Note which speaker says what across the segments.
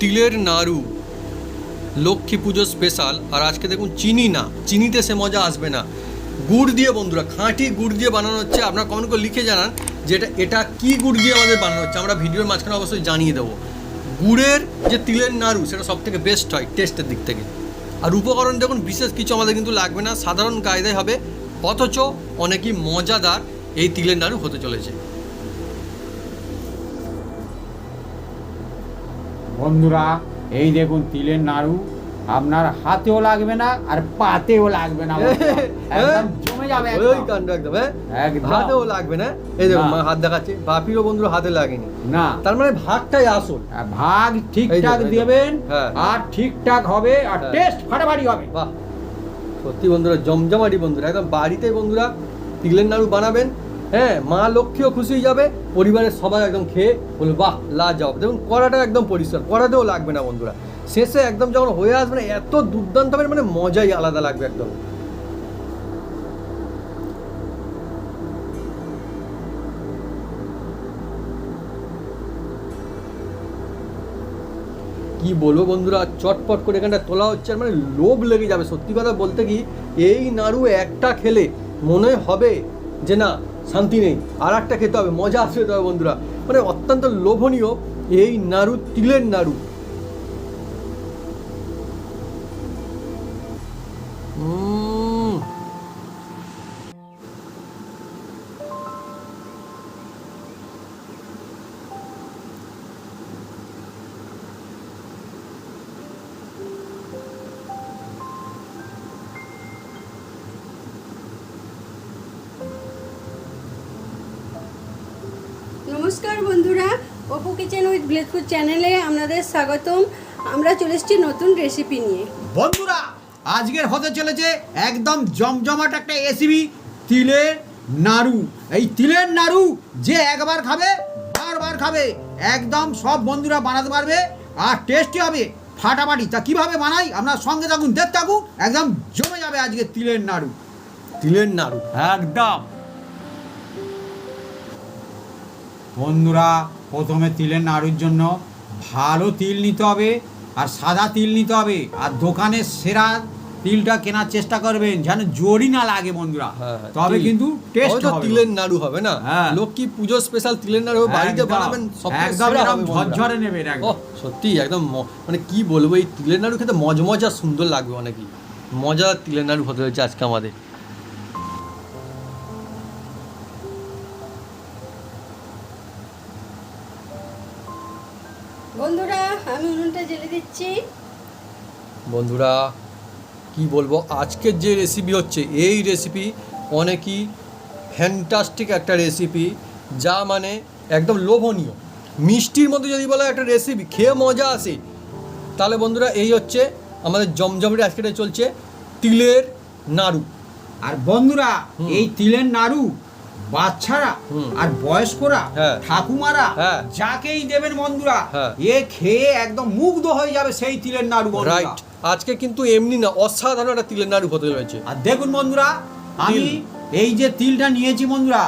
Speaker 1: তিলের নাড়ু, লক্ষ্মী পুজো স্পেশাল আর আজকে দেখুন চিনি না, চিনিতে সে মজা আসবে না। গুড় দিয়ে বন্ধুরা, খাঁটি গুড় দিয়ে বানানো হচ্ছে। আপনারা কমেন্ট করে লিখে জানান যে এটা এটা কী গুড় দিয়ে আমাদের বানানো হচ্ছে। আমরা ভিডিওর মাঝখানে অবশ্যই জানিয়ে দেবো। গুড়ের যে তিলের নাড়ু, সেটা সব থেকে বেস্ট হয় টেস্টের দিক থেকে। আর উপকরণ দেখুন, বিশেষ কিছু আমাদের কিন্তু লাগবে না। সাধারণ কায়দায় হবে, অথচ অনেকই মজাদার এই তিলের নাড়ু হতে চলেছে।
Speaker 2: বন্ধুরা এই দেখুন তিলের নাড়ু। আপনার হাতেও লাগবে না আর পাতেও লাগবে না একদম জমে যাবে
Speaker 1: ওই কাণ্ড একদম হ্যাঁ?
Speaker 2: একদম।
Speaker 1: হাতেও লাগবে না। এই দেখুন হাত দেখাচ্ছে। বাপিরও বন্ধুর হাতে লাগেনি।
Speaker 2: না।
Speaker 1: তার মানে ভাগটাই আসল।
Speaker 2: ভাগ ঠিকঠাক। দেবেন
Speaker 1: হ্যাঁ।
Speaker 2: আর ঠিকঠাক হবে আর
Speaker 1: হ্যাঁ।
Speaker 2: টেস্ট ফাটাফাটি হবে।
Speaker 1: বাহ। সত্যি বন্ধুরা জমজমাটি বন্ধুরা। একদম বাড়িতে বন্ধুরা তিলের নাড়ু বানাবেন হ্যাঁ মা লক্ষ্মীও খুশি হয়ে যাবে, পরিবারের সবাই একদম খেয়ে বলবে, বাহ লা যাও দেখুন কড়াটা একদম পরিষ্কার কড়াতেও লাগবে না বন্ধুরা। শেষে একদম যখন হয়ে আসবে না, এত দুর্দান্ত হবে মানে মজাই আলাদা লাগবে একদম। কি বলব বন্ধুরা, চটপট করে এখানটা তোলা হচ্ছে মানে লোভ লেগে যাবে সত্যি কথা বলতে কি, এই নাড়ু একটা খেলে মনে হবে যে না, শান্তি নেই। আর একটা খেতে হবে, মজা আসবে তবে বন্ধুরা মানে অত্যন্ত লোভনীয় এই নাড়ু, তিলের নাড়ু।
Speaker 3: ব্লেদপুর চ্যানেলে আপনাদের স্বাগতম। আমরা চলে এসেছি নতুন রেসিপি নিয়ে।
Speaker 2: বন্ধুরা আজকের হতে চলেছে একদম জমজমাট একটা রেসিপি তিলের নাড়ু। এই তিলের নাড়ু যে একবার খাবে বারবার খাবে একদম সব বন্ধুরা বানাতে পারবে আর টেস্টি হবে ফাটাফাটি। তা কীভাবে বানাই? আপনার সঙ্গে থাকুন দেখতে থাকুন একদম জমে যাবে আজকে তিলের নাড়ু।
Speaker 1: তিলের নাড়ু
Speaker 2: একদম। বন্ধুরা প্রথমে তিলের নাড়ুর জন্য ভালো তিল নিতে হবে আর সাদা তিল নিতে হবে। আর দোকানের সেরা তিলটা কেনার চেষ্টা করবেন যেন জোরই না লাগে বন্ধুরা।
Speaker 1: হ্যাঁ, হ্যাঁ,
Speaker 2: তবে কিন্তু টেস্ট হবে।
Speaker 1: তিলের নাড়ু হবে না।
Speaker 2: হ্যাঁ।
Speaker 1: লক্ষ্মী পুজো স্পেশাল তিলের নাড়ু বাড়িতে বানাবেন সব
Speaker 2: একদম। ঝরঝরে নেবেন একদম।
Speaker 1: সত্যি একদম মানে কি বলব এই তিলের নাড়ু খেতে মজমজা সুন্দর লাগবে অনেকই। মজা তিলের নাড়ু হতে হয়েছে আজকে আমাদের।
Speaker 3: দিচ্ছি
Speaker 1: বন্ধুরা কি বলব আজকের যে রেসিপি হচ্ছে এই রেসিপি অনেকই ফ্যান্টাস্টিক একটা রেসিপি যা মানে একদম লোভনীয়। মিষ্টির মধ্যে যদি বলা হয় একটা রেসিপি খেয়ে মজা আসে। তাহলে বন্ধুরা এই হচ্ছে আমাদের জমজমটি আজকে চলছে তিলের নাড়ু।
Speaker 2: আর বন্ধুরা এই তিলের নাড়ু বাচ্চারা আর বয়স্করা
Speaker 1: হ্যাঁ।
Speaker 2: ঠাকুমারা
Speaker 1: হ্যাঁ।
Speaker 2: যাকেই দেবেন বন্ধুরা
Speaker 1: হ্যাঁ।
Speaker 2: এ খেয়ে একদম মুগ্ধ হয়ে যাবে সেই তিলের নাড়ু
Speaker 1: রাইট আজকে কিন্তু এমনি না অসাধারণ একটা তিলের নাড়ু হতে চলেছে
Speaker 2: আর দেখুন বন্ধুরা আমি। এই যে তিলটা নিয়েছি বন্ধুরা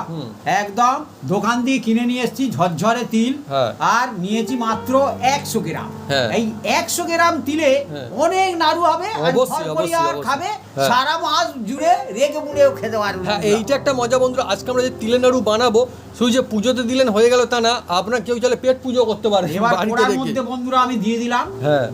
Speaker 2: একদম দোকান দিয়ে কিনে নিয়ে এসেছি ঝরঝরে তিল
Speaker 1: হ্যাঁ।
Speaker 2: আর নিয়েছি মাত্র একশো গ্রাম
Speaker 1: হ্যাঁ।
Speaker 2: এই একশো গ্রাম তিলে
Speaker 1: হ্যাঁ।
Speaker 2: অনেক নাড়ু হবে। খাবে। সারা মাস জুড়ে রেগে মুড়েও খেতে পারবে
Speaker 1: এইটা একটা মজা বন্ধুরা আজকে আমরা যে তিলের নাড়ু বানাবো শুধু যে পুজোতে দিলেন হয়ে গেল তা না আপনার কেউ চাইলে পেট পুজো করতে পারে
Speaker 2: মধ্যে বন্ধুরা আমি দিয়ে দিলাম।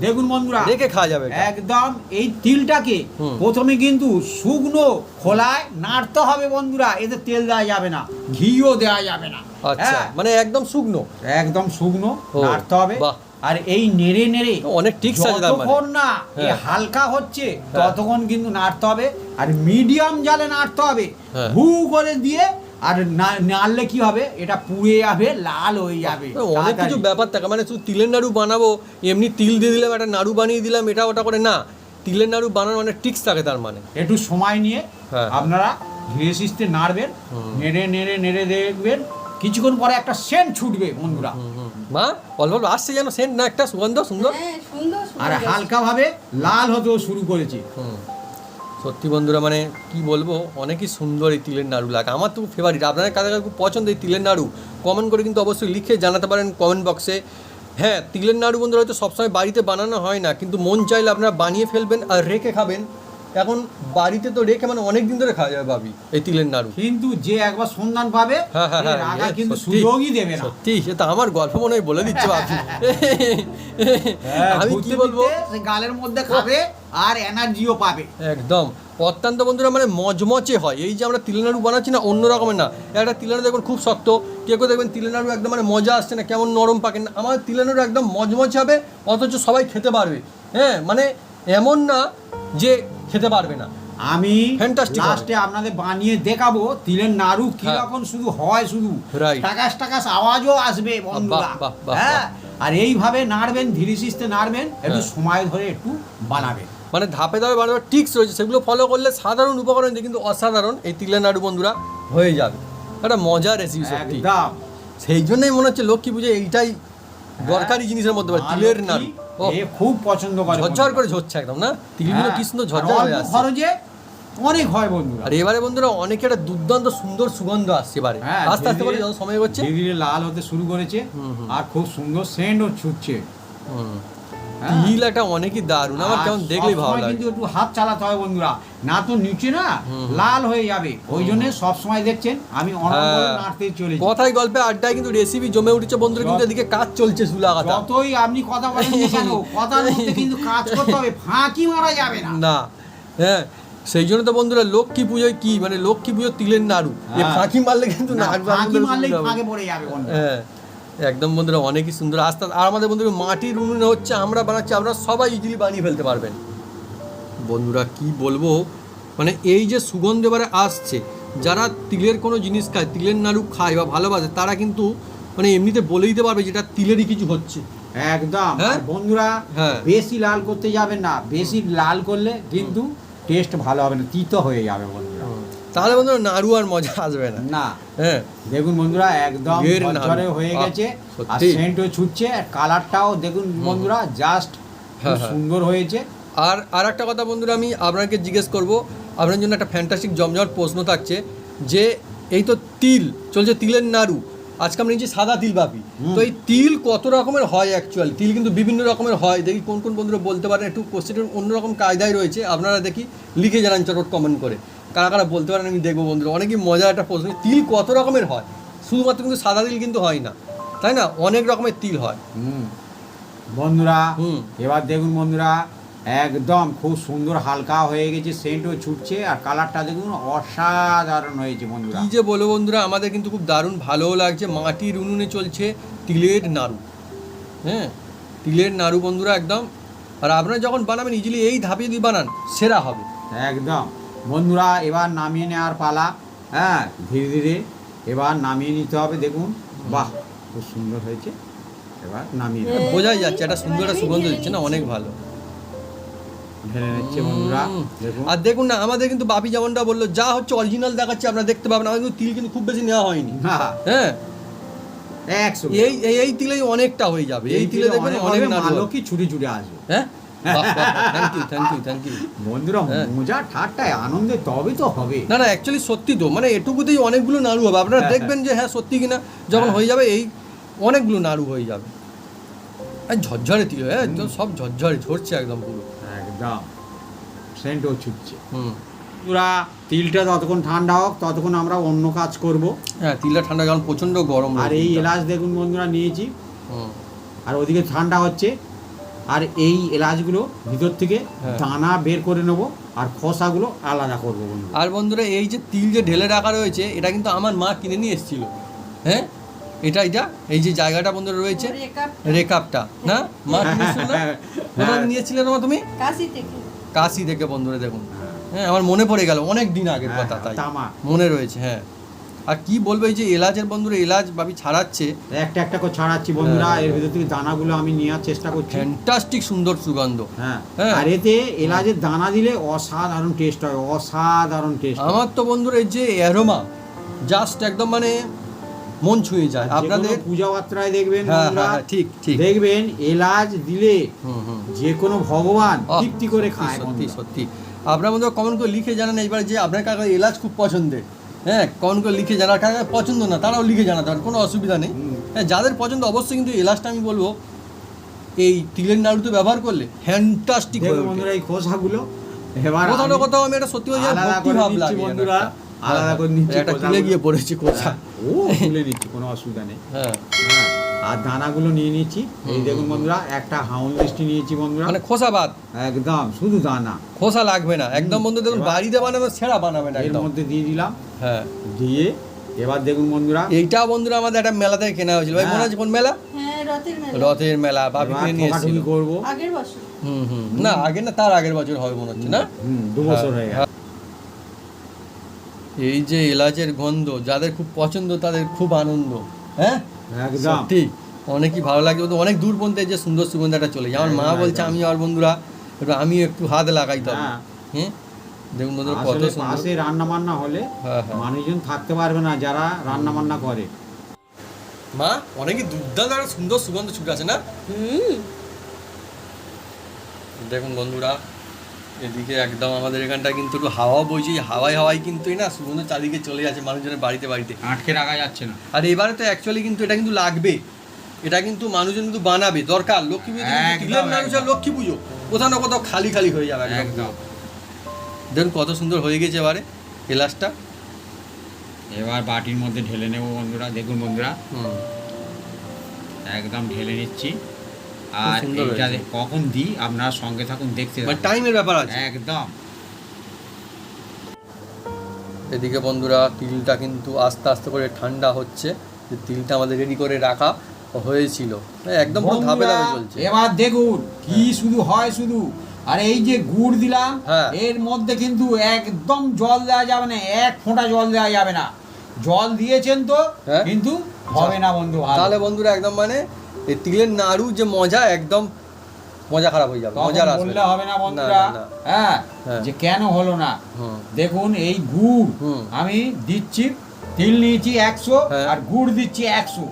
Speaker 2: দেখুন বন্ধুরা
Speaker 1: রেখে খাওয়া যাবে
Speaker 2: একদম এই তিলটাকে প্রথমে কিন্তু শুকনো খোলায় নাড়তে হবে বন্ধুরা এতে তেল দেওয়া যাবে না ঘিও দেওয়া যাবে না।
Speaker 1: আচ্ছা
Speaker 2: হ্যাঁ,
Speaker 1: মানে একদম শুকনো?
Speaker 2: একদম শুকনো নাড়তে হবে। আর এই নেড়ে নেড়ে
Speaker 1: অনেক tricks আছে মানে।
Speaker 2: যতক্ষণ না এ
Speaker 1: হ্যাঁ।
Speaker 2: হালকা হচ্ছে
Speaker 1: হ্যাঁ।
Speaker 2: ততক্ষণ কিন্তু নাড়তে হবে। আর মিডিয়াম জালে নাড়তে হবে। হু করে দিয়ে আর নাড়লে কি হবে? এটা পুড়ে যাবে লাল হয়ে যাবে।
Speaker 1: অনেক কিছু ব্যাপার থাকে। মানে শুধু তিলের নাড়ু বানাবো এমনি তিল দিয়ে দিলাম একটা নাড়ু বানিয়ে দিলাম এটা ওটা করে না। তিলের নাড়ু বানানোর অনেক টিক্স থাকে তার মানে।
Speaker 2: একটু সময় নিয়ে। আপনারা ধীরে সিস্তে নাড়বেন নেড়ে নেড়ে নেড়ে দেখবেন কিছুক্ষণ পরে একটা সেন্ট ছুটবে বন্ধুরা।
Speaker 1: মা অল্প অল্প আসছে যেন সেন্ট না একটা সুগন্ধ সুন্দর।
Speaker 3: হ্যাঁ
Speaker 2: আর
Speaker 3: সুন্দর।
Speaker 2: হালকা ভাবে লাল হতেও শুরু করেছে।
Speaker 1: সত্যি বন্ধুরা মানে কি বলব অনেকই সুন্দর এই তিলের নাড়ু লাগে। আমার তো ফেভারিট আপনাদের কাছে খুব পছন্দ এই তিলের নাড়ু? কমেন্ট করে কিন্তু অবশ্যই লিখে জানাতে পারেন কমেন্ট বক্সে হ্যাঁ তিলের নাড়ু বন্ধুরা হয়তো সবসময় বাড়িতে বানানো হয় না কিন্তু মন চাইলে আপনারা বানিয়ে ফেলবেন আর রেখে খাবেন। এখন বাড়িতে তো রেখে মানে অনেক দিন ধরে খাওয়া যাবে ভাবি এই তিলের নাড়ু।
Speaker 2: কিন্তু যে একবার সন্ধান পাবে
Speaker 1: হ্যাঁ হ্যাঁ হ্যাঁ
Speaker 2: কিন্তু সুযোগই দেবে না।
Speaker 1: সত্যি সেটা আমার গল্প মনে হয় বলে দিচ্ছে ভাবি। আমি কি বলব?
Speaker 2: সে গালের মধ্যে খাবে আর এনার্জিও পাবে।
Speaker 1: একদম। অত্যন্ত বন্ধুরা মানে মজমচে হয়। এই যে আমরা তিলের নাড়ু বানাচ্ছি না অন্য রকমের না। একটা তিলের নাড়ু দেখবেন খুব শক্ত। কেউ কেউ দেখবেন তিলের নাড়ু একদম মানে মজা আসছে না কেমন নরম পাকেন না। আমার তিলের নাড়ু একদম মজমচে হবে অথচ সবাই খেতে পারবে। হ্যাঁ মানে এমন না যে খেতে পারবে না।
Speaker 2: আমি লাস্টে আপনাদের বানিয়ে দেখাবো তিলের নাড়ু কি
Speaker 1: হ্যাঁ।
Speaker 2: রকম শুধু হয় শুধু। টাকাস টাকাস আওয়াজও আসবে বন্ধুরা। হ্যাঁ আর এইভাবে নাড়বেন ধীরে সিস্তে নাড়বেন একটু
Speaker 1: হ্যাঁ।
Speaker 2: সময় ধরে একটু বানাবেন।
Speaker 1: মানে ধাপে ধাপে বানাবার টিক্স রয়েছে সেগুলো ফলো করলে সাধারণ উপকরণ দিয়ে কিন্তু অসাধারণ এই তিলের নাড়ু বন্ধুরা হয়ে যাবে। একটা মজার রেসিপি সত্যি। সেই জন্যই মনে হচ্ছে লক্ষ্মী পুজো এইটাই দরকারি জিনিসের মধ্যে তিলের নাড়ু।
Speaker 2: এ খুব পছন্দ করে
Speaker 1: ঝরঝর করে ঝরছে একদম না? তিলগুলো কি সুন্দর ঝরঝর হয়ে আসছে।
Speaker 2: খরচে অনেক হয় বন্ধুরা।
Speaker 1: আর এবারে বন্ধুরা অনেক একটা দুর্দান্ত সুন্দর সুগন্ধ আসছে এবারে।
Speaker 2: হ্যাঁ,
Speaker 1: আস্তে আস্তে করে যত সময় হচ্ছে
Speaker 2: ধীরে লাল হতে শুরু করেছে
Speaker 1: হুম, হুম।
Speaker 2: আর খুব সুন্দর সেন্টও ছুটছে। হ্যাঁ।
Speaker 1: তিল অনেকই দারুণ আমার কেমন দেখলেই ভালো লাগে।
Speaker 2: কিন্তু একটু হাত চালাতে হয় বন্ধুরা না তো নিচে না লাল হয়ে যাবে ওই জন্য সব সময় দেখছেন আমি অনবরত
Speaker 1: হ্যাঁ।
Speaker 2: নাড়তে
Speaker 1: কথায় গল্পে আড্ডায় কিন্তু রেসিপি জমে উঠেছে বন্ধুরা কিন্তু এদিকে কাজ চলছে সুলাগাতা
Speaker 2: যতই আপনি কথা বলেন কেন কথার মধ্যে কিন্তু কাজ করতে হবে ফাঁকি মারা যাবে না।
Speaker 1: না হ্যাঁ সেই জন্য তো বন্ধুরা লক্ষ্মী পুজোয় কি মানে লক্ষ্মী পুজো তিলের নাড়ু এ
Speaker 2: হ্যাঁ।
Speaker 1: ফাঁকি মারলে কিন্তু
Speaker 2: ফাঁকি
Speaker 1: হবে।
Speaker 2: ফাঁকে পড়ে যাবে
Speaker 1: হ্যাঁ। একদম বন্ধুরা অনেকই সুন্দর। আস্তে আর আমাদের বন্ধুরা মাটির উনুনে হচ্ছে আমরা বানাচ্ছি আপনারা সবাই ইজিলি বানিয়ে ফেলতে পারবেন। বন্ধুরা কি বলব? মানে এই যে সুগন্ধ এবারে আসছে যারা তিলের কোনো জিনিস খায় তিলের নাড়ু খায় বা ভালোবাসে তারা কিন্তু মানে এমনিতে বলে দিতে পারবে যেটা তিলেরই কিছু হচ্ছে।
Speaker 2: একদম।
Speaker 1: হ্যাঁ?
Speaker 2: বন্ধুরা
Speaker 1: হ্যাঁ।
Speaker 2: বেশি লাল করতে যাবেন না। বেশি লাল করলে কিন্তু টেস্ট ভালো হবে না তিতো হয়ে যাবে বন্ধুরা।
Speaker 1: তাহলে বন্ধুরা নাড়ু আর মজা আসবে না।
Speaker 2: না।
Speaker 1: হ্যাঁ।
Speaker 2: দেখুন বন্ধুরা একদম ঝরঝরে হয়ে গেছে। আর সেন্টও ছুটছে আর কালারটাও দেখুন বন্ধুরা জাস্ট
Speaker 1: হ্যাঁ, হ্যাঁ।
Speaker 2: সুন্দর হয়েছে।
Speaker 1: আর আর একটা কথা বন্ধুরা আমি আপনাকে জিজ্ঞেস করব আপনার জন্য একটা ফ্যান্টাস্টিক জমজমাট প্রশ্ন থাকছে যে এই তো তিল চলছে তিলের নাড়ু। আজকে আমরা নিচ্ছি সাদা তিল বাপি। তো এই তিল কত রকমের হয় অ্যাকচুয়ালি তিল কিন্তু বিভিন্ন রকমের হয়। দেখি কোন কোন বন্ধুরা বলতে পারেন একটু কোশ্চেনের অন্যরকম কায়দায় রয়েছে। আপনারা দেখি লিখে জানান চটট কমেন্ট করে। কারা কারা বলতে পারেন আমি দেখব বন্ধুরা। অনেকই মজার একটা প্রশ্ন তিল কত রকমের হয়? শুধুমাত্র কিন্তু সাদা তিল কিন্তু হয় না। তাই না? অনেক রকমের তিল হয়।
Speaker 2: হুম। বন্ধুরা
Speaker 1: হুম।
Speaker 2: এবার দেখুন বন্ধুরা একদম খুব সুন্দর হালকা হয়ে গেছে সেন্টও ছুটছে আর কালারটা দেখুন অসাধারণ হয়েছে বন্ধুরা।
Speaker 1: কি যে বলো বন্ধুরা আমাদের কিন্তু খুব দারুণ ভালোও লাগছে মাটির উনুনে চলছে তিলের নাড়ু। হ্যাঁ? তিলের নাড়ু বন্ধুরা একদম। আর আপনারা যখন বানাবেন ইজিলি এই ধাপে যদি বানান সেরা হবে।
Speaker 2: একদম। বন্ধুরা এবার নামিয়ে নেওয়ার পালা। হ্যাঁ ধীরে ধীরে এবার নামিয়ে নিতে হবে দেখুন। বাহ খুব সুন্দর হয়েছে। এবার নামিয়ে।
Speaker 1: বোঝাই যাচ্ছে একটা সুন্দর একটা সুগন্ধ দিচ্ছে না অনেক ভালো। আর দেখুন না আমাদের কিন্তু বাপি যেমনটা বলল যা হচ্ছে অরিজিনাল দেখাচ্ছে আপনারা দেখতে পাবেন। আমাদের কিন্তু তিল কিন্তু খুব বেশি নেওয়া হয়নি। হ্যাঁ। এই এই এই তিলেই অনেকটা হয়ে যাবে। এই তিলে দেখবেন অনেক হবে।
Speaker 2: মালকি ছুটে ছুটে আসবে।
Speaker 1: হ্যাঁ? Thank you thank you thank you
Speaker 2: বন্ধুরা
Speaker 1: হ্যাঁ।
Speaker 2: মজা ঠাট্টায় আনন্দে তবে তো হবে।
Speaker 1: না না অ্যাকচুয়ালি সত্যি তো। মানে এটুকুতেই অনেকগুলো নাড়ু হবে। আপনারা
Speaker 2: হ্যাঁ,
Speaker 1: দেখবেন যে হ্যাঁ সত্যি কিনা যখন
Speaker 2: হ্যাঁ।
Speaker 1: হয়ে যাবে এই অনেকগুলো নাড়ু হয়ে যাবে। আর ঝরঝরে তিল হ্যাঁ তো সব ঝরঝরে ঝরছে একদম পুরো।
Speaker 2: একদম। সেন্টও ছুটছে।
Speaker 1: হুম।
Speaker 2: তিলটা ততক্ষণ ঠান্ডা হোক ততক্ষণ আমরা অন্য কাজ করব।
Speaker 1: হ্যাঁ তিলটা ঠান্ডা কারণ প্রচণ্ড গরম
Speaker 2: আর এই এলাচ দেখুন বন্ধুরা নিয়েছি।
Speaker 1: হুম।
Speaker 2: আর ওদিকে ঠান্ডা হচ্ছে। আর এই এলাচগুলো ভিতর থেকে
Speaker 1: হ্যাঁ।
Speaker 2: দানা বের করে নেব আর খোসাগুলো আলাদা করব বন্ধু।
Speaker 1: আর বন্ধুরা এই যে তিল যে ঢেলে রাখা রয়েছে এটা কিন্তু আমার মা কিনে নিয়ে এসেছিল। হ্যাঁ? এটা এটা এই যে জায়গাটা বন্ধুরা রয়েছে রেকাপটা। না? মা কিনেছিল না কোথায় নিয়েছিলে না তুমি?
Speaker 3: কাশি থেকে।
Speaker 1: কাশি থেকে বন্ধুরা দেখুন। হ্যাঁ। আমার মনে পড়ে গেল অনেক দিন আগের
Speaker 2: হ্যাঁ,
Speaker 1: কথা তাই। মনে রয়েছে হ্যাঁ। আর কি বলবে যে এলাচের বন্ধুরা এলাচ ভাবি ছাড়াচ্ছে।
Speaker 2: একটা একটা করে ছাড়াচ্ছি বন্ধুরা
Speaker 1: হ্যাঁ।
Speaker 2: এর ভিতর থেকে দানাগুলো আমি নেওয়ার চেষ্টা করছি।
Speaker 1: ফ্যান্টাস্টিক সুন্দর সুগন্ধ।
Speaker 2: হ্যাঁ।
Speaker 1: হ্যাঁ।
Speaker 2: আর এতে এলাচের দানা দিলে অসাধারণ টেস্ট হয় অসাধারণ টেস্ট
Speaker 1: আমার তো বন্ধুরা এই যে অ্যারোমা জাস্ট একদম মানে মন ছুঁয়ে যায়।
Speaker 2: আপনাদের? পূজা বার্তায় দেখবেন
Speaker 1: হ্যাঁ
Speaker 2: বন্ধুরা,
Speaker 1: ঠিক ঠিক।
Speaker 2: দেখবেন এলাচ দিলে যে কোনো ভগবান তৃপ্তি করে খায়
Speaker 1: সত্যি সত্যি। আপনার মধ্যে কমেন্ট করে লিখে জানান এইবার যে আপনার কাকা এলাচ খুব পছন্দের। হ্যাঁ কোন করে লিখে জানা কারণ পছন্দ না তারাও লিখে জানাতে পারেন কোনো অসুবিধা নেই। হ্যাঁ যাদের পছন্দ অবশ্যই কিন্তু এলাচটা আমি বলব এই তিলের নাড়ুতে ব্যবহার করলে ফ্যান্টাস্টিক হয়ে
Speaker 2: বন্ধুরা এই খোসাগুলো এবার
Speaker 1: কোথাও না কোথাও আমি এটা সত্যি বলছি ভক্তি ভাব লাগে
Speaker 2: বন্ধুরা, আলাদা করে নিচ্ছি
Speaker 1: একটা তিলে গিয়ে পড়েছি কোথা
Speaker 2: ও তুলে নিচ্ছি কোনো অসুবিধা নেই।
Speaker 1: হ্যাঁ।
Speaker 2: হ্যাঁ। আর দানাগুলো নিয়ে নিচ্ছি এই দেখুন বন্ধুরা একটা হাউন লিস্টি নিয়েছি বন্ধুরা।
Speaker 1: মানে খোসা বাদ
Speaker 2: একদম শুধু দানা।
Speaker 1: খোসা লাগবে না। একদম বন্ধু দেখুন বাড়িতে বানাবে সেরা বানাবেন
Speaker 2: এর
Speaker 1: একদম।
Speaker 2: মধ্যে দিয়ে দিলাম।
Speaker 1: হ্যাঁ।
Speaker 2: দিয়ে এবার দেখুন বন্ধুরা।
Speaker 1: এইটা বন্ধুরা আমাদের একটা মেলা থেকে কেনা হয়েছিল। ভাই মনে আছে কোন মেলা?
Speaker 3: হ্যাঁ রথের মেলা।
Speaker 1: রথের মেলা বাপি
Speaker 2: এবার
Speaker 1: কিনে নিয়ে এসেছিল।
Speaker 2: করব।
Speaker 3: আগের বছর।
Speaker 1: হুম হুম। না আগে না তার আগের বছর হবে মনে হচ্ছে না?
Speaker 2: হুম দু বছর হয়ে গেছে।
Speaker 1: হ্যাঁ। এই যে এলাচের গন্ধ যাদের খুব পছন্দ তাদের খুব আনন্দ। হ্যাঁ? সত্যি। অনেকই ভালো লাগে তো অনেক দূর পর্যন্ত যে সুন্দর সুগন্ধটা চলে যায়। আমার মা বলছে আমি আর বন্ধুরা একটু আমি একটু হাত লাগাই তবে।
Speaker 2: হ্যাঁ।
Speaker 1: হ্যাঁ? দেখুন বন্ধুরা কত সুন্দর।
Speaker 2: পাশে রান্না বান্না হলে
Speaker 1: হ্যাঁ, হ্যাঁ।
Speaker 2: মানুষজন থাকতে পারবে না যারা রান্না বান্না করে।
Speaker 1: মা অনেকই দুর্দান্ত একটা সুন্দর সুগন্ধ ছুটে আছে না?
Speaker 3: হুম।
Speaker 1: দেখুন বন্ধুরা এদিকে একদম আমাদের এখানটা কিন্তু একটু হাওয়া বইছে এই হাওয়ায় হাওয়ায় কিন্তু না সুগন্ধ চারিদিকে চলে যাচ্ছে মানুষজনের বাড়িতে বাড়িতে।
Speaker 2: আটকে রাখা যাচ্ছে না।
Speaker 1: আর এবারে তো অ্যাকচুয়ালি কিন্তু এটা কিন্তু লাগবে। এটা কিন্তু মানুষজন কিন্তু বানাবে দরকার। লক্ষ্মী পুজো
Speaker 2: একদম।
Speaker 1: লক্ষ্মী পুজো কোথাও না কোথাও খালি খালি হয়ে যাবে একদম। দেখুন কত সুন্দর হয়ে গেছে এবারে এলাচটা।
Speaker 2: এবার বাটির মধ্যে ঢেলে নেব বন্ধুরা দেখুন বন্ধুরা। একদম ঢেলে নিচ্ছি। আর কখন দিই? আপনারা সঙ্গে থাকুন দেখতে
Speaker 1: টাইমের ব্যাপার আছে।
Speaker 2: একদম।
Speaker 1: এদিকে বন্ধুরা তিলটা কিন্তু আস্তে আস্তে করে ঠান্ডা হচ্ছে। যে তিলটা আমাদের রেডি করে রাখা হয়েছিল। একদম পুরো ধাপে ধাপে চলছে।
Speaker 2: এবার দেখুন কি শুধু হয় শুধু। আর এই যে গুড় দিলাম
Speaker 1: হ্যাঁ।
Speaker 2: এর মধ্যে কিন্তু একদম জল দেওয়া যাবে না এক ফোঁটা জল দেওয়া যাবে না। জল দিয়েছেন তো
Speaker 1: হ্যাঁ।
Speaker 2: কিন্তু হবে না বন্ধু।
Speaker 1: তাহলে বন্ধুরা একদম মানে এই তিলের নাড়ু যে মজা একদম মজা খারাপ হয়ে যাবে মজা আসবে
Speaker 2: বললে হবে না বন্ধুরা। হ্যাঁ
Speaker 1: হ্যাঁ।
Speaker 2: যে কেন হলো না দেখুন এই গুড়। আমি দিচ্ছি তিল নিয়েছি একশো
Speaker 1: হ্যাঁ।
Speaker 2: আর গুড় দিচ্ছি একশো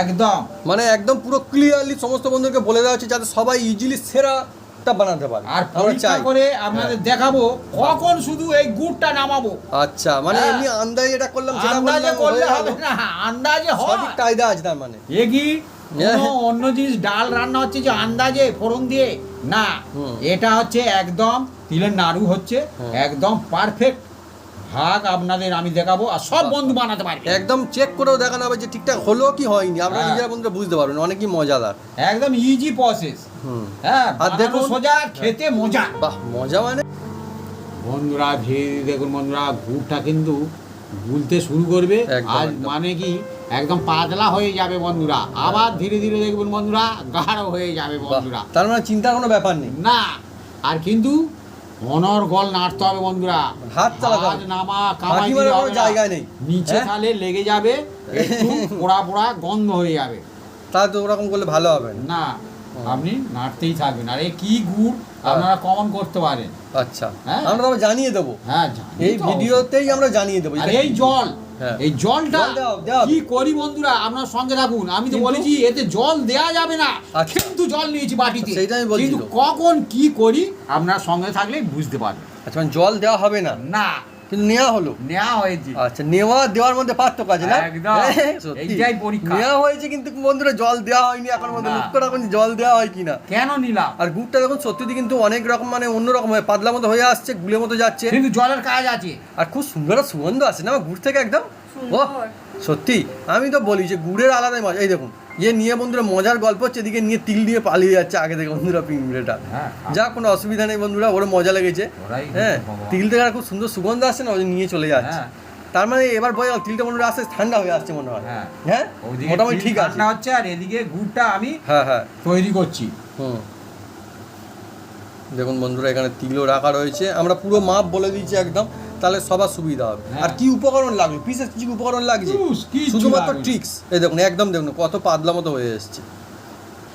Speaker 2: একদম
Speaker 1: মানে একদম পুরো ক্লিয়ারলি সমস্ত বন্ধুকে বলে দেওয়া হচ্ছে যাতে সবাই ইজিলি সেরাটা বানাতে পারে
Speaker 2: আর পরীক্ষা করে আপনাদের দেখাবো কখন শুধু এই গুড়টা নামাবো
Speaker 1: আচ্ছা মানে
Speaker 2: হ্যাঁ।
Speaker 1: এমনি আন্দাজে এটা করলাম
Speaker 2: আন্দাজে করলে হবে। না আন্দাজে হয়
Speaker 1: সঠিক কায়দা আছে তার মানে
Speaker 2: এ কি
Speaker 1: হ্যাঁ।
Speaker 2: কোনো অন্য জিনিস ডাল রান্না হচ্ছে যে আন্দাজে ফোড়ন দিয়ে। না এটা হচ্ছে একদম তিলের নাড়ু হচ্ছে একদম পারফেক্ট ভাগ আপনাদের আমি দেখাবো আর সব বন্ধু বানাতে পারবে।
Speaker 1: একদম চেক করেও দেখানো হবে যে ঠিকঠাক হলো কি হয়নি। আপনারা
Speaker 2: হ্যাঁ।
Speaker 1: নিজেরা বন্ধুরা বুঝতে পারবেন অনেকই মজাদার।
Speaker 2: একদম ইজি প্রসেস হ্যাঁ
Speaker 1: আর দেখুন-
Speaker 2: সোজা খেতে মজা।
Speaker 1: বাহ মজা মানে?
Speaker 2: বন্ধুরা ধীরে দেখুন বন্ধুরা গুড়টা কিন্তু গুলতে শুরু করবে। আর মানে কি একদম পাতলা হয়ে যাবে বন্ধুরা। আবার ধীরে ধীরে দেখবেন বন্ধুরা গাঢ় হয়ে যাবে বন্ধুরা।
Speaker 1: তার মানে চিন্তার কোনো ব্যাপার নেই।
Speaker 2: না আর কিন্তু অনর্গল নাড়তে হবে বন্ধুরা।
Speaker 1: হাত চালাতে
Speaker 2: নামা কামাই
Speaker 1: কোনো জায়গা নেই।
Speaker 2: নিচে
Speaker 1: হ্যাঁ?
Speaker 2: তাহলে লেগে যাবে পোড়া পোড়া গন্ধ হয়ে যাবে।
Speaker 1: তাহলে তো ওরকম করলে ভালো হবে না।
Speaker 2: আপনি নাড়তেই থাকবেন। আর এই কি গুড় আপনারা কমন করতে পারেন।
Speaker 1: আচ্ছা
Speaker 2: হ্যাঁ।
Speaker 1: আমরা জানিয়ে দেবো।
Speaker 2: হ্যাঁ
Speaker 1: এই ভিডিওতেই আমরা জানিয়ে দেবো।
Speaker 2: এই জল।
Speaker 1: হ্যাঁ।
Speaker 2: এই জলটা। কি করি বন্ধুরা? আপনার সঙ্গে থাকুন আমি তো বলেছি এতে জল দেয়া যাবে না।
Speaker 1: আচ্ছা।
Speaker 2: কিন্তু জল নিয়েছি বাটিতে। কিন্তু কখন কি করি আপনার সঙ্গে থাকলে বুঝতে পারবেন।
Speaker 1: আচ্ছা মানে জল দেওয়া হবে না?
Speaker 2: না।
Speaker 1: কিন্তু নেওয়া হলো।
Speaker 2: নেওয়া হয়েছে।
Speaker 1: আচ্ছা নেওয়া দেওয়ার মধ্যে পার্থক্য আছে না?
Speaker 2: একদম।
Speaker 1: হ্যাঁ, সত্যি।
Speaker 2: এইটাই পরীক্ষা।
Speaker 1: নেওয়া হয়েছে কিন্তু বন্ধুরা জল দেওয়া হয়নি এখন মধ্যে। লক্ষ্য রাখুন জল দেওয়া হয় কিনা।
Speaker 2: কেন নিলাম?
Speaker 1: আর গুড়টা দেখুন সত্যি কিন্তু অনেক রকম মানে অন্যরকম হয় পাতলা মতো হয়ে আসছে গুলের মতো যাচ্ছে।
Speaker 2: কিন্তু জলের কাজ আছে।
Speaker 1: আর খুব সুন্দর সুগন্ধ আছে না আমার গুড় থেকে একদম? ও সত্যি। আমি তো বলি যে গুড়ের আলাদাই মজা। এই দেখুন ইয়ে নিয়ে বন্ধুরা মজার গল্প হচ্ছে এদিকে নিয়ে তিল দিয়ে পালিয়ে যাচ্ছে আগে থেকে বন্ধুরা পিঁপড়েটা।
Speaker 2: হ্যাঁ।
Speaker 1: যা কোনো অসুবিধা নেই বন্ধুরা ওর মজা লেগেছে। হ্যাঁ। তিল থেকে খুব সুন্দর সুগন্ধ আসছে না ওই নিয়ে চলে যাচ্ছে।
Speaker 2: হ্যাঁ।
Speaker 1: তার মানে এবার বোঝা তিলটা মনে আস্তে ঠান্ডা হয়ে আসছে মনে হয়।
Speaker 2: হ্যাঁ।
Speaker 1: হ্যাঁ? মোটামুটি ঠিক আছে।
Speaker 2: ঠান্ডা হচ্ছে আর এদিকে গুড়টা আমি
Speaker 1: হ্যাঁ হ্যাঁ।
Speaker 2: তৈরি করছি।
Speaker 1: হুম। দেখুন বন্ধুরা এখানে তিলও রাখা রয়েছে। আমরা পুরো মাপ বলে দিয়েছি একদম। তাহলে সবার সুবিধা হবে।
Speaker 2: হ্যাঁ।
Speaker 1: আর কি উপকরণ লাগবে? পিসের কিছু উপকরণ লাগছে? শুধুমাত্র ট্রিক্স এই দেখুন একদম দেখুন কত পাতলা মতো হয়ে এসছে।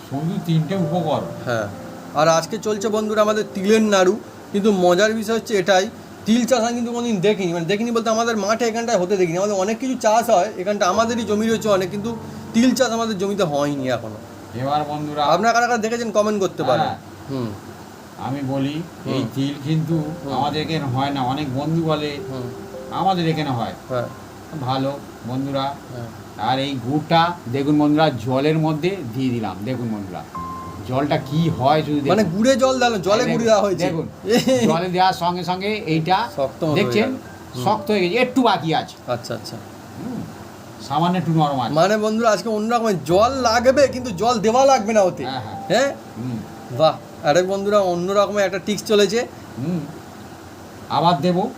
Speaker 2: শুধু তিনটে উপকরণ?
Speaker 1: হ্যাঁ। আর আজকে চলছে বন্ধুরা আমাদের তিলের নাড়ু। কিন্তু মজার বিষয় হচ্ছে এটাই তিল চাষ আমি কিন্তু কোনোদিন দেখিনি। মানে দেখিনি বলতে আমাদের মাঠে এখানটায় হতে দেখিনি। আমাদের অনেক কিছু চাষ হয় এখানটা আমাদেরই জমি রয়েছে অনেক কিন্তু তিল চাষ আমাদের জমিতে হয়নি এখনও।
Speaker 2: এবার বন্ধুরা
Speaker 1: আপনারা কারা কারা দেখেছেন কমেন্ট করতে পারেন।
Speaker 2: হ্যাঁ।
Speaker 1: হুম।
Speaker 2: আমি বলি এই তিল কিন্তু আমাদের এখানে হয় না। অনেক বন্ধু বলে আমাদের এখানে হয়। ভালো বন্ধুরা।
Speaker 1: হ্যাঁ।
Speaker 2: আর এই গুড়টা দেখুন বন্ধুরা জলের মধ্যে দিয়ে দিলাম। দেখুন বন্ধুরা জলটা কি হয় শুধু
Speaker 1: মানে গুড়ে জল দিলাম জলে গুড়ি দেওয়া হয়েছে।
Speaker 2: দেখুন জলে দেওয়ার সঙ্গে সঙ্গে এইটা
Speaker 1: শক্ত হয়ে
Speaker 2: দেখছেন শক্ত হয়ে গেছে একটু বাকি আছে।
Speaker 1: আচ্ছা আচ্ছা।
Speaker 2: সামান্য একটু নরম আছে।
Speaker 1: মানে বন্ধুরা আজকে অন্যরকম জল লাগবে কিন্তু জল দেওয়া লাগবে না ওতে।
Speaker 2: হ্যাঁ, হ্যাঁ।
Speaker 1: হ্যাঁ? বাহ। আরেক বন্ধুরা অন্যরকমের একটা টিক্স চলেছে।
Speaker 2: হুম। আবার দেবো।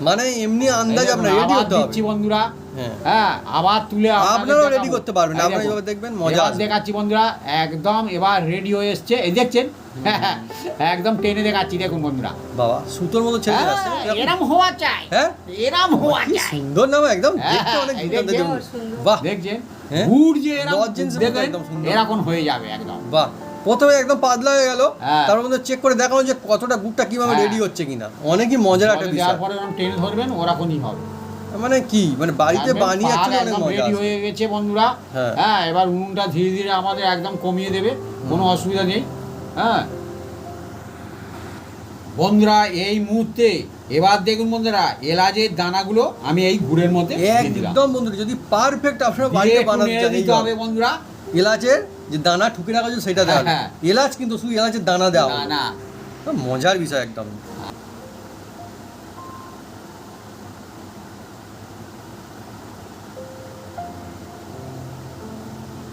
Speaker 1: মানে এমনি আন্দাজ
Speaker 2: এই
Speaker 1: আপনার রেডি
Speaker 2: আবার
Speaker 1: হতে হবে।
Speaker 2: বন্ধুরা।
Speaker 1: হ্যাঁ।
Speaker 2: হ্যাঁ আবার তুলে
Speaker 1: আপনারাও
Speaker 2: দেখাবো।
Speaker 1: করতে পারবেন, আপনারা
Speaker 2: দেখুন,
Speaker 1: এইভাবে দেখবেন, মজা
Speaker 2: দেখাচ্ছি বন্ধুরা একদম এবার রেডি হয়ে এসছে। এই দেখছেন? একদম টেনে দেখাচ্ছি দেখুন বন্ধুরা।
Speaker 1: বাবা সুতোর মতো ছেড়ে
Speaker 2: হ্যাঁ,
Speaker 1: এরকম-
Speaker 2: এরম হওয়া চাই।
Speaker 1: হ্যাঁ?
Speaker 2: এরম হওয়া চাই।
Speaker 1: সুন্দর নাম একদম
Speaker 2: হ্যাঁ,
Speaker 1: দেখতে অনেক
Speaker 2: এই
Speaker 1: দেখুন।
Speaker 3: সুন্দর।
Speaker 1: বাহ।
Speaker 2: দেখছেন?
Speaker 1: হ্যাঁ?
Speaker 2: গুড় যে
Speaker 1: একদম সুন্দর।
Speaker 2: এরকম হয়ে যাবে একদম।
Speaker 1: বাহ। প্রথমে একদম পাতলা হয়ে গেল।
Speaker 2: হ্যাঁ।
Speaker 1: তার মধ্যে চেক করে দেখানো যে কতটা গুড়টা কীভাবে
Speaker 2: হ্যাঁ।
Speaker 1: রেডি হচ্ছে কিনা। অনেকই মজার একটা বিষয়।
Speaker 2: পরে টেনে ধরবেন ওরকমই হবে।
Speaker 1: মানে কি? মানে বাড়িতে বানিয়ে actually অনেক মজা
Speaker 2: রেডি হয়ে গেছে বন্ধুরা।
Speaker 1: হ্যাঁ।
Speaker 2: হ্যাঁ এবার উনুনটা ধীরে ধীরে আমাদের একদম কমিয়ে দেবে। কোনো অসুবিধা নেই। হ্যাঁ। বন্ধুরা এই মুহূর্তে এবার দেখুন বন্ধুরা এলাচের দানাগুলো আমি এই গুড়ের মধ্যে
Speaker 1: একদম বন্ধুরা যদি পারফেক্ট আপনারা বাড়িতে বানাতে চান
Speaker 2: হবে বন্ধুরা।
Speaker 1: এলাচের যে দানা ঠুকে রাখা সেটা দেওয়া হবে।
Speaker 2: হ্যাঁ।
Speaker 1: এলাচ কিন্তু শুধু এলাচের দানা দেওয়া
Speaker 2: না
Speaker 1: হবে।
Speaker 2: না
Speaker 1: মজার বিষয় একদম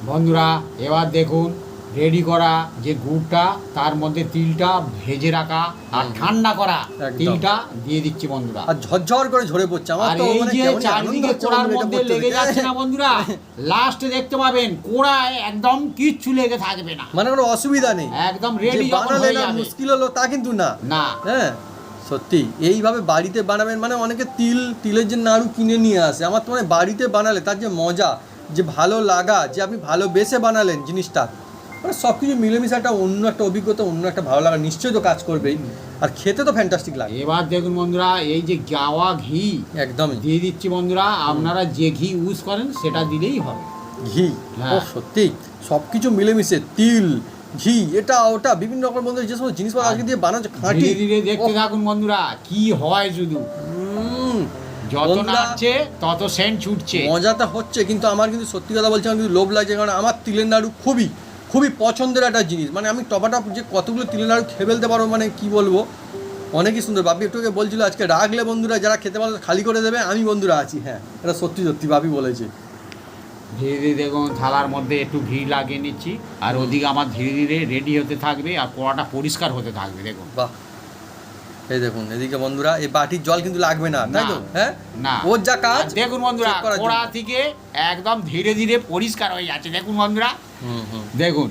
Speaker 2: বন্ধুরা এবার দেখুন রেডি করা যে গুড়টা তার মধ্যে তিলটা ভেজে রাখা আর ঠান্ডা করা তিলটা দিয়ে দিচ্ছি বন্ধুরা।
Speaker 1: আর ঝরঝর করে ঝরে পড়ছে। আমার
Speaker 2: আর
Speaker 1: তো
Speaker 2: এই
Speaker 1: মানে
Speaker 2: যে চারদিকে কোড়ার মধ্যে লেগে যাচ্ছে না বন্ধুরা লাস্টে দেখতে পাবেন কোড়ায় একদম কিচ্ছু লেগে থাকবে না।
Speaker 1: মানে কোনো অসুবিধা নেই।
Speaker 2: একদম রেডি
Speaker 1: বানালে
Speaker 2: হয়ে
Speaker 1: না মুশকিল হলো তা কিন্তু না।
Speaker 2: না।
Speaker 1: হ্যাঁ সত্যি এইভাবে বাড়িতে বানাবেন মানে অনেকে তিল তিলের যে নাড়ু কিনে নিয়ে আসে। আমার তো মানে বাড়িতে বানালে তার যে মজা যে ভালো লাগা যে আপনি ভালোবেসে বানালেন জিনিসটা মানে সব কিছু মিলেমিশে একটা অন্য একটা অভিজ্ঞতা অন্য একটা ভালো লাগা নিশ্চয়ই তো কাজ করবেই। আর খেতে তো ফ্যান্টাস্টিক লাগে।
Speaker 2: এবার দেখুন বন্ধুরা এই যে গাওয়া ঘি
Speaker 1: একদমই।
Speaker 2: দিয়ে দিচ্ছি বন্ধুরা আপনারা যে ঘি ইউজ করেন সেটা দিলেই হবে।
Speaker 1: ঘি?
Speaker 2: হ্যাঁ।
Speaker 1: সত্যি? সব কিছু মিলেমিশে তিল ঘি এটা ওটা বিভিন্ন রকম বন্ধু যে সমস্ত জিনিসপত্র আজকে দিয়ে বানাচ্ছে খাঁটি।
Speaker 2: ধীরে দেখতে থাকুন বন্ধুরা কি হয় শুধু। যত নাড়ছে তত সেন্ট ছুটছে।
Speaker 1: মজাটা হচ্ছে কিন্তু আমার কিন্তু সত্যি কথা বলছি আমার কিন্তু লোভ লাগছে কারণ আমার তিলের নাড়ু খুবই খুবই পছন্দের একটা জিনিস। মানে আমি টপাটপ যে কতগুলো তিলে নাড়ু খেয়ে ফেলতে পারব মানে কি বলব? অনেকই সুন্দর। বাপি একটুকে বলছিল আজকে রাখলে বন্ধুরা যারা খেতে পারো খালি করে দেবে আমি বন্ধুরা আছি হ্যাঁ। এটা সত্যি সত্যি বাপি বলেছে।
Speaker 2: ধীরে ধীরে দেখুন থালার মধ্যে একটু ঘি লাগিয়ে নিচ্ছি। আর ওদিকে আমার ধীরে ধীরে রেডি হতে থাকবে আর কড়াটা পরিষ্কার হতে থাকবে দেখুন।
Speaker 1: বাহ। এই দেখুন এদিকে বন্ধুরা এই বাটির জল কিন্তু লাগবে না তাই তো? হ্যাঁ?
Speaker 2: না।
Speaker 1: ওর যা কাজ
Speaker 2: দেখুন বন্ধুরা কড়া থেকে একদম ধীরে ধীরে পরিষ্কার হয়ে যাচ্ছে দেখুন বন্ধুরা।
Speaker 1: হুম হুম।
Speaker 2: দেখুন।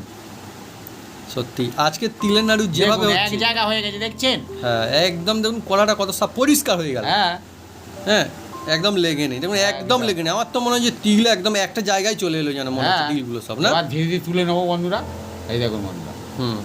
Speaker 1: সত্যি আজকে তিলের নাড়ু যেভাবে
Speaker 2: এক জায়গা হয়ে গেছে দেখছেন?
Speaker 1: হ্যাঁ একদম দেখুন কলাটা কত সব পরিষ্কার হয়ে গেল।
Speaker 2: হ্যাঁ।
Speaker 1: হ্যাঁ একদম লেগে নেই। দেখুন একদম
Speaker 2: একদম।
Speaker 1: লেগে নেই। আমার তো মনে হয় যে তিল একদম একটা জায়গায় চলে এলো যেন মনে হচ্ছে
Speaker 2: হ্যাঁ।
Speaker 1: তিলগুলো সব না?
Speaker 2: ধীরে ধীরে তুলে নেব বন্ধুরা। এই দেখুন বন্ধুরা।
Speaker 1: হুম।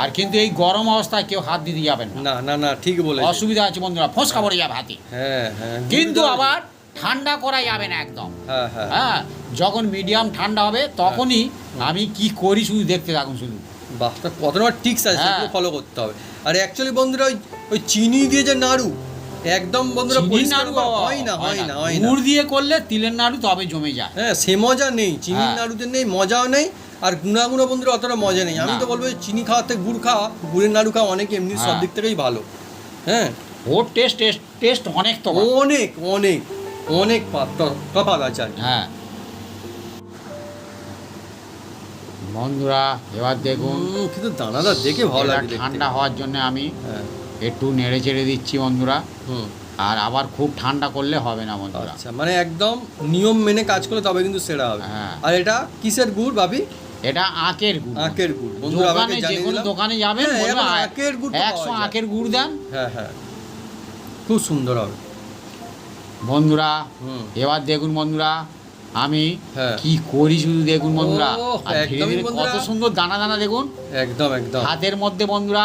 Speaker 2: আর কিন্তু এই গরম অবস্থায় কেউ হাত দিতে যাবেন না।
Speaker 1: না না ঠিক বলে
Speaker 2: অসুবিধা আছে বন্ধুরা ফসকা পড়ে যাবে হাতে।
Speaker 1: হ্যাঁ হ্যাঁ
Speaker 2: কিন্তু আবার ঠান্ডা করা যাবে না একদম।
Speaker 1: হ্যাঁ হ্যাঁ।
Speaker 2: হ্যাঁ যখন মিডিয়াম ঠান্ডা হবে তখনই আমি কি করি শুধু দেখতে থাকুন শুধু।
Speaker 1: বাহ কত নম্বর টিক্স আছে
Speaker 2: হ্যাঁ।
Speaker 1: সেগুলো ফলো করতে হবে। আর অ্যাকচুয়ালি বন্ধুরা ওই ওই চিনি দিয়ে যে নাড়ু একদম বন্ধুরা
Speaker 2: নাড়ু
Speaker 1: হয় না হয় না হয় না।
Speaker 2: গুড় দিয়ে করলে তিলের নাড়ু তবে জমে যায়।
Speaker 1: হ্যাঁ সে মজা নেই চিনির
Speaker 2: হ্যাঁ।
Speaker 1: নাড়ুতে নেই মজাও নেই আর গুণাগুণো বন্ধুরা অতটা মজা নেই। আমি তো বলব চিনি খাওয়ার থেকে গুড় খাওয়া গুড়ের নাড়ু খাওয়া অনেক এমনি সব
Speaker 2: হ্যাঁ।
Speaker 1: দিক থেকেই ভালো। হ্যাঁ?
Speaker 2: ওর টেস্ট টেস্ট টেস্ট অনেক তো
Speaker 1: অনেক অনেক অনেক তফাৎ আছে
Speaker 2: হ্যাঁ। বন্ধুরা এবার দেখুন।
Speaker 1: কিন্তু দানাদার দেখে ভালো লাগে
Speaker 2: ঠান্ডা হওয়ার জন্য আমি
Speaker 1: হ্যাঁ।
Speaker 2: একটু নেড়ে চেড়ে দিচ্ছি বন্ধুরা।
Speaker 1: হুম।
Speaker 2: আর আবার খুব ঠান্ডা করলে হবে না বন্ধুরা।
Speaker 1: আচ্ছা মানে একদম নিয়ম মেনে কাজ করলে তবে কিন্তু সেরা হবে।
Speaker 2: হ্যাঁ।
Speaker 1: আর এটা কিসের গুড় ভাবি?
Speaker 2: এটা আখের গুড়।
Speaker 1: আখের গুড়। বন্ধুরা আমাকে জানিয়ে
Speaker 2: কোনো
Speaker 1: দিলাম।
Speaker 2: দোকানে যাবেন
Speaker 1: হ্যাঁ,
Speaker 2: বলবে,
Speaker 1: আখের গুড় তো পাওয়া
Speaker 2: একশো
Speaker 1: যায়।
Speaker 2: আখের গুড় দেন।
Speaker 1: হ্যাঁ হ্যাঁ। খুব সুন্দর হবে।
Speaker 2: বন্ধুরা এবার দেখুন বন্ধুরা আমি
Speaker 1: হ্যাঁ।
Speaker 2: কি করি শুধু দেখুন বন্ধুরা। ধীরে ধীরে কত সুন্দর দানা দানা দেখুন।
Speaker 1: একদম একদম।
Speaker 2: হাতের মধ্যে বন্ধুরা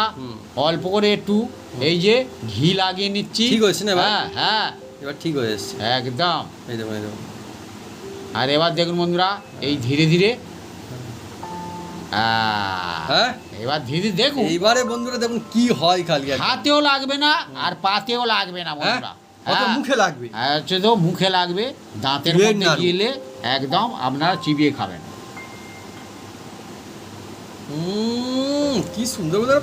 Speaker 2: অল্প করে একটু এই যে ঘি লাগিয়ে নিচ্ছি।
Speaker 1: ঠিক হয়েছে না?
Speaker 2: হ্যাঁ হ্যাঁ।
Speaker 1: এবার ঠিক হয়ে এসছে
Speaker 2: একদম। আর এবার দেখুন বন্ধুরা এই ধীরে ধীরে আহ,
Speaker 1: হ্যাঁ।
Speaker 2: এবার ধীরে ধীরে দেখুন।
Speaker 1: এইবারে বন্ধুরা দেখুন কি হয় খালি
Speaker 2: হাতেও লাগবে না আর পাতেও লাগবে না
Speaker 1: হ্যাঁ?
Speaker 2: বন্ধুরা। হ্যাঁ।
Speaker 1: মুখে লাগবে?
Speaker 2: হচ্ছে তো মুখে লাগবে। দাঁতের মধ্যে। গিলে একদম আপনারা চিবিয়ে খাবেন।
Speaker 1: কি সুন্দর বন্ধুরা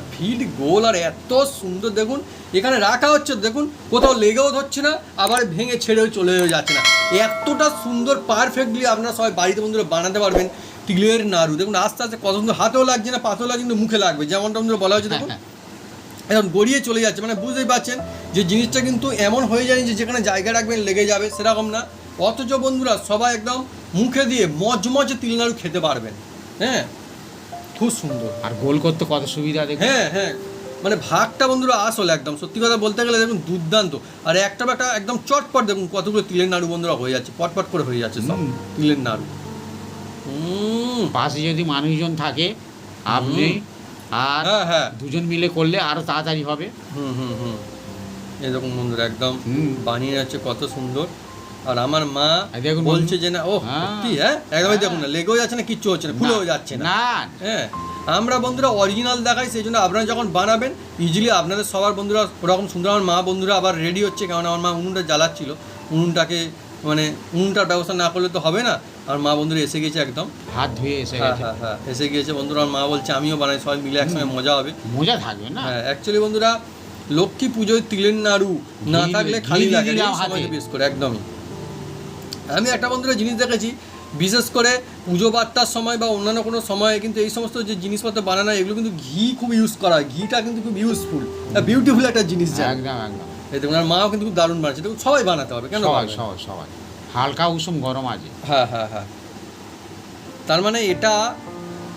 Speaker 1: গোল আর এত সুন্দর দেখুন। এখানে রাখা হচ্ছে দেখুন কোথাও লেগেও ধরছে না আবার ভেঙে ছেড়েও চলে যাচ্ছে না। এতটা সুন্দর পারফেক্টলি আপনারা সবাই বাড়িতে বন্ধুরা বানাতে পারবেন। তিলের নাড়ু দেখুন আস্তে আস্তে কত সুন্দর হাতেও লাগছে না পাতেও লাগছে কিন্তু মুখে লাগবে। যেমনটা বন্ধুরা বলা হচ্ছে দেখুন। এখন গড়িয়ে চলে যাচ্ছে মানে বুঝতেই পারছেন যে জিনিসটা কিন্তু এমন হয়ে যায় যে যেখানে জায়গা রাখবেন লেগে যাবে সেরকম না। অথচ বন্ধুরা সবাই একদম মুখে দিয়ে মজমজে তিল নাড়ু খেতে পারবেন। হ্যাঁ? খুব সুন্দর।
Speaker 2: আর গোল করতে কত সুবিধা দেখুন।
Speaker 1: হ্যাঁ হ্যাঁ। মানে ভাগটা বন্ধুরা আসল একদম। সত্যি কথা বলতে গেলে দেখুন দুর্দান্ত। আর একটা একটা একদম চটপট দেখুন কতগুলো তিলের নাড়ু বন্ধুরা হয়ে যাচ্ছে পটপট করে হয়ে যাচ্ছে সব তিলের নাড়ু।
Speaker 2: পাশে যদি মানুষজন থাকে আপনি আর
Speaker 1: হ্যাঁ হ্যাঁ।
Speaker 2: দুজন মিলে করলে আরও তাড়াতাড়ি হবে।
Speaker 1: হুম হুম হুম। দেখুন বন্ধুরা একদম বানিয়ে যাচ্ছে কত সুন্দর। আর আমার মা বলছে যে না ও। কি হ্যাঁ? একদমই
Speaker 2: হ্যাঁ।
Speaker 1: দেখুন না লেগেও যাচ্ছে না কিচ্ছু হচ্ছে না খুলেও যাচ্ছে না।
Speaker 2: না।
Speaker 1: হ্যাঁ আমরা বন্ধুরা অরিজিনাল দেখাই সেই জন্য আপনারা যখন বানাবেন ইজিলি আপনাদের সবার বন্ধুরা ওরকম সুন্দর আমার মা বন্ধুরা আবার রেডি হচ্ছে কারণ আমার মা উনুনটা জ্বালাচ্ছিল। উনুনটাকে মানে উনুনটার ব্যবস্থা না করলে তো হবে না। আর মা বন্ধুরা এসে গেছে একদম।
Speaker 2: হাত ধুয়ে এসে
Speaker 1: হ্যাঁ
Speaker 2: গেছে।
Speaker 1: হ্যাঁ হ্যাঁ এসে গিয়েছে বন্ধুরা আমার মা বলছে আমিও বানাই সবাই মিলে একসঙ্গে মজা হবে।
Speaker 2: মজা থাকবে না?
Speaker 1: হ্যাঁ অ্যাকচুয়ালি বন্ধুরা লক্ষ্মী পুজোয় তিলের নাড়ু না থাকলে খালি লাগে
Speaker 2: হাতে।
Speaker 1: বিশেষ করে একদমই। আমি একটা বন্ধুরা জিনিস দেখেছি বিশেষ করে পুজো বার্তার সময় বা অন্যান্য কোনো সময়ে কিন্তু এই সমস্ত যে জিনিসপত্র বানানো এগুলো কিন্তু ঘি খুব ইউজ করা হয়। ঘিটা কিন্তু খুব ইউজফুল বিউটিফুল একটা জিনিস
Speaker 2: একদম একদম।
Speaker 1: এই দেখুন আর মাও কিন্তু খুব দারুণ বানাচ্ছে। সবাই বানাতে হবে কেন
Speaker 2: সবাই সবাই সবাই। হালকা উষুম গরম আছে।
Speaker 1: হ্যাঁ হ্যাঁ হ্যাঁ। তার মানে এটা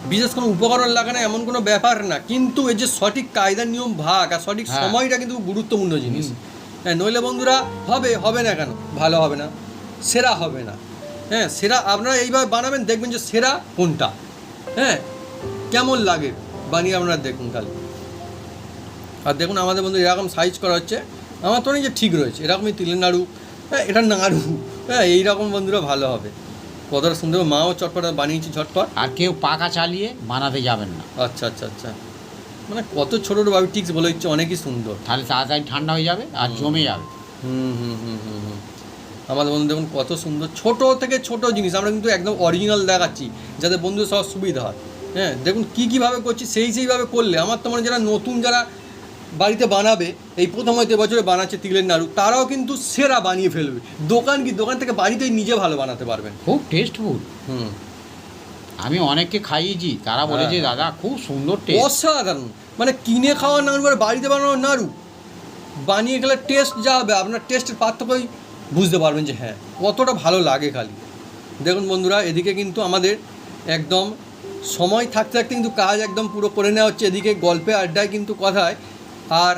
Speaker 1: বিশেষ কোনো উপকরণ লাগে না এমন কোনো ব্যাপার না। কিন্তু এই যে সঠিক কায়দার নিয়ম ভাগ আর সঠিক
Speaker 2: হ্যাঁ।
Speaker 1: সময়টা কিন্তু গুরুত্বপূর্ণ জিনিস। হ্যাঁ নইলে বন্ধুরা হবে হবে না কেন? ভালো হবে না। সেরা হবে না। হ্যাঁ সেরা আপনারা এইভাবে বানাবেন দেখবেন যে সেরা কোনটা। হ্যাঁ কেমন লাগে? বানিয়ে আপনারা দেখুন তাহলে। আর দেখুন আমাদের বন্ধু এরকম সাইজ করা হচ্ছে। আমার তো যে ঠিক রয়েছে। এরকমই তিলের নাড়ু। হ্যাঁ এটা নাড়ু। হ্যাঁ এইরকম বন্ধুরা ভালো হবে। কতটা সুন্দর মাও চটপট বানিয়েছি ঝটপট।
Speaker 2: আর কেউ পাকা চালিয়ে বানাতে যাবেন না।
Speaker 1: আচ্ছা আচ্ছা আচ্ছা। মানে কত ছোটো ছোটো ভাবে টিক্স বলে দিচ্ছে অনেকই সুন্দর।
Speaker 2: তাহলে তাড়াতাড়ি ঠান্ডা হয়ে যাবে আর জমে যাবে।
Speaker 1: হুম হুম হুম হুম হুম। আমাদের বন্ধু দেখুন কত সুন্দর ছোট থেকে ছোট জিনিস। আমরা কিন্তু একদম অরিজিনাল দেখাচ্ছি যাতে বন্ধু সব সুবিধা হয়। হ্যাঁ দেখুন কী কীভাবে করছি সেই সেইভাবে করলে। আমার তো মনে যারা নতুন যারা বাড়িতে বানাবে এই প্রথম হয়তো বছরে বানাচ্ছে তিলের নাড়ু তারাও কিন্তু সেরা বানিয়ে ফেলবে। দোকান কি দোকান থেকে বাড়িতেই নিজে ভালো বানাতে পারবেন?
Speaker 2: খুব টেস্টফুল
Speaker 1: হুম।
Speaker 2: আমি অনেককে খাইয়েছি তারা বলেছে
Speaker 1: হ্যাঁ।
Speaker 2: দাদা খুব সুন্দর টেস্ট
Speaker 1: অসাধারণ। মানে কিনে খাওয়া নাড়ু আর বাড়িতে বানানো নাড়ু বানিয়ে গেলে টেস্ট যা হবে আপনার টেস্টের পার্থক্যই বুঝতে পারবেন যে হ্যাঁ কতটা ভালো লাগে খালি। দেখুন বন্ধুরা এদিকে কিন্তু আমাদের একদম সময় থাকতে থাকতে কিন্তু কাজ একদম পুরো করে নেওয়া হচ্ছে। এদিকে গল্পে আড্ডায় কিন্তু কথায় আর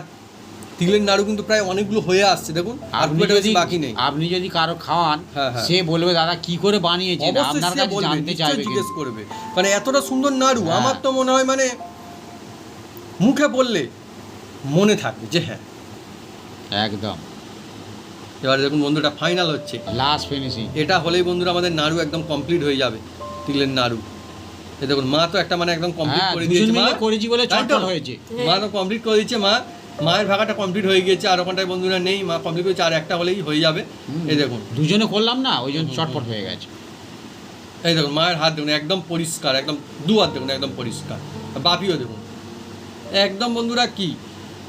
Speaker 1: তিলের নাড়ু কিন্তু প্রায় অনেকগুলো হয়ে আসছে দেখুন আর বাকি নেই।
Speaker 2: আপনি যদি কারও খাওয়ান
Speaker 1: হ্যাঁ, হ্যাঁ।
Speaker 2: সে বলবে দাদা কি করে বানিয়েছে
Speaker 1: অবশ্যই
Speaker 2: আপনার কাছে জানতে চাইবে
Speaker 1: জিজ্ঞেস করবে। মানে এতটা সুন্দর নাড়ু
Speaker 2: হ্যাঁ।
Speaker 1: আমার তো মনে হয় মানে মুখে বললে মনে থাকবে যে হ্যাঁ।
Speaker 2: একদম।
Speaker 1: এবার দেখুন বন্ধুটা ফাইনাল হচ্ছে।
Speaker 2: লাস্ট ফিনিশিং
Speaker 1: এটা হলেই বন্ধুরা আমাদের নাড়ু একদম কমপ্লিট হয়ে যাবে তিলের নাড়ু। দেখুন মা তো একটা মানে একদম কমপ্লিট
Speaker 2: হ্যাঁ
Speaker 1: করে দিয়েছে মা।
Speaker 2: করেছি বলে? চটপট হয়েছে।
Speaker 1: মা তো কমপ্লিট করে দিচ্ছে মা। মায়ের ভাগাটা কমপ্লিট হয়ে গিয়েছে আর ওখানটায় বন্ধুরা নেই মা কমপ্লিট করেছে আর একটা হলেই হয়ে যাবে। এই দেখুন।
Speaker 2: দুজনে করলাম না ওই জন্য চটপট হয়ে গেছে।
Speaker 1: এই দেখুন মায়ের হাত দেখুন একদম পরিষ্কার একদম দু হাত দেখুন একদম পরিষ্কার। বাপিও দেখুন। একদম বন্ধুরা কি?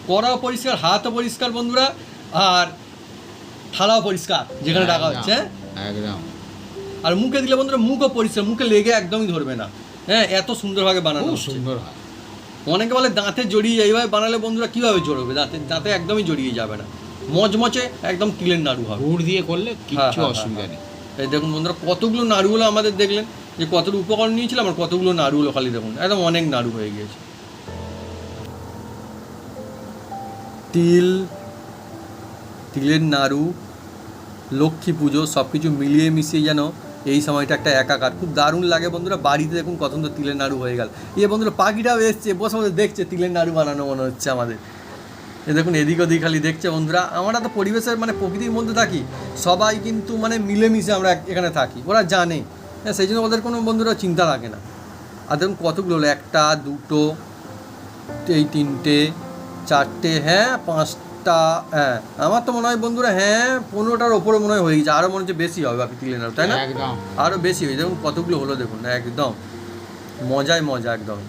Speaker 1: কড়াও পরিষ্কার হাতও পরিষ্কার বন্ধুরা আর থালাও পরিষ্কার যেখানে রাখা হচ্ছে হ্যাঁ?
Speaker 2: একদম।
Speaker 1: আর মুখে দিলে বন্ধুরা মুখও পরিষ্কার মুখে লেগে একদমই ধরবে না। হ্যাঁ এত সুন্দরভাবে বানানো
Speaker 2: সুন্দর হয়।
Speaker 1: অনেকে বলে দাঁতে জড়িয়ে যায় এইভাবে বানালে বন্ধুরা কীভাবে জড়বে? দাঁতে দাঁতে একদমই জড়িয়ে যাবে না। মচমচে একদম তিলের নাড়ু হবে।
Speaker 2: গুড় দিয়ে করলে
Speaker 1: হ্যাঁ,
Speaker 2: অসুবিধা
Speaker 1: হ্যাঁ,
Speaker 2: নেই।
Speaker 1: এই দেখুন বন্ধুরা কতগুলো নাড়ুগুলো আমাদের দেখলেন যে কতগুলো উপকরণ নিয়েছিলাম আর কতগুলো নাড়ুগুলো খালি দেখুন একদম অনেক নাড়ু হয়ে গিয়েছে। তিল তিলের নাড়ু লক্ষ্মী পুজো সব কিছু মিলিয়ে মিশিয়ে যেন এই সময়টা একটা একাকার। খুব দারুণ লাগে বন্ধুরা। বাড়িতে দেখুন কত সুন্দর তিলের নাড়ু হয়ে গেল। এ বন্ধুরা, পাখিটাও এসছে, বসে বসে দেখছে, তিলের নাড়ু বানানো মনে হচ্ছে আমাদের। এ দেখুন, এদিক ওদিক খালি দেখছে বন্ধুরা। আমরা তো পরিবেশের মানে প্রকৃতির মধ্যে থাকি। সবাই কিন্তু মানে মিলেমিশে আমরা এখানে থাকি। ওরা জানে। হ্যাঁ সেই জন্য ওদের কোনো বন্ধুরা চিন্তা থাকে না। আর দেখুন কতগুলো হলো, একটা, দুটো, এই তিনটে, চারটে হ্যাঁ পাঁচটা হ্যাঁ আমার তো মনে হয় বন্ধুরা হ্যাঁ পনেরোটার ওপরে মনে হয় হয়ে গেছে আরও মনে হচ্ছে বেশি হবে বাকি ক্লিনার তাই না?
Speaker 2: একদম।
Speaker 1: আরও বেশি হয়ে দেখুন কতগুলো হলো দেখুন একদম। মজায় মজা একদম।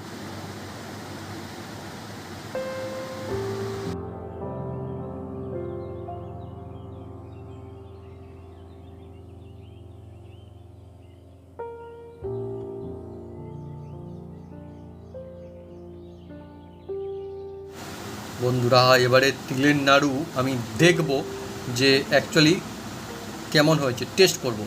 Speaker 1: বন্ধুরা এবারে তিলের নাড়ু আমি দেখব যে অ্যাকচুয়ালি কেমন হয়েছে টেস্ট করব।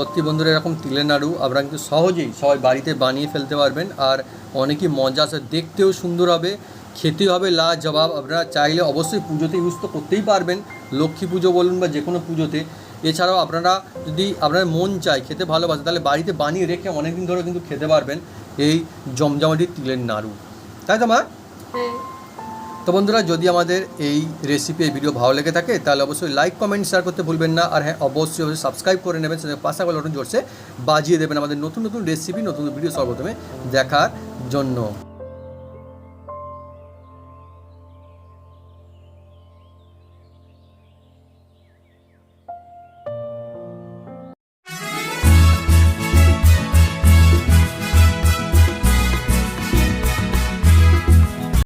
Speaker 1: সত্যি বন্ধুরা, এরকম তিলের নাড়ু আপনারা কিন্তু সহজেই সবাই বাড়িতে বানিয়ে ফেলতে পারবেন। আর অনেকই মজা আছে, দেখতেও সুন্দর হবে খেতে হবে লা জবাব আপনারা চাইলে অবশ্যই পুজোতে ইউজ তো করতেই পারবেন, লক্ষ্মী পুজো বলুন বা যে কোনো পুজোতে। এছাড়াও আপনারা যদি আপনার মন চায় খেতে ভালোবাসে, তাহলে বাড়িতে বানিয়ে রেখে অনেক দিন ধরে কিন্তু খেতে পারবেন এই জমজমাটি তিলের নাড়ু। তাই তো মা?
Speaker 3: হ্যাঁ।
Speaker 1: তো বন্ধুরা, যদি আমাদের এই রেসিপি এই ভিডিও ভালো লেগে থাকে, তাহলে অবশ্যই লাইক কমেন্ট শেয়ার করতে ভুলবেন না। আর হ্যাঁ অবশ্যই অবশ্যই সাবস্ক্রাইব করে নেবেন সেটা পাশা করে জোরসে বাজিয়ে দেবেন আমাদের নতুন নতুন রেসিপি নতুন ভিডিও সর্বপ্রথমে দেখার জন্য।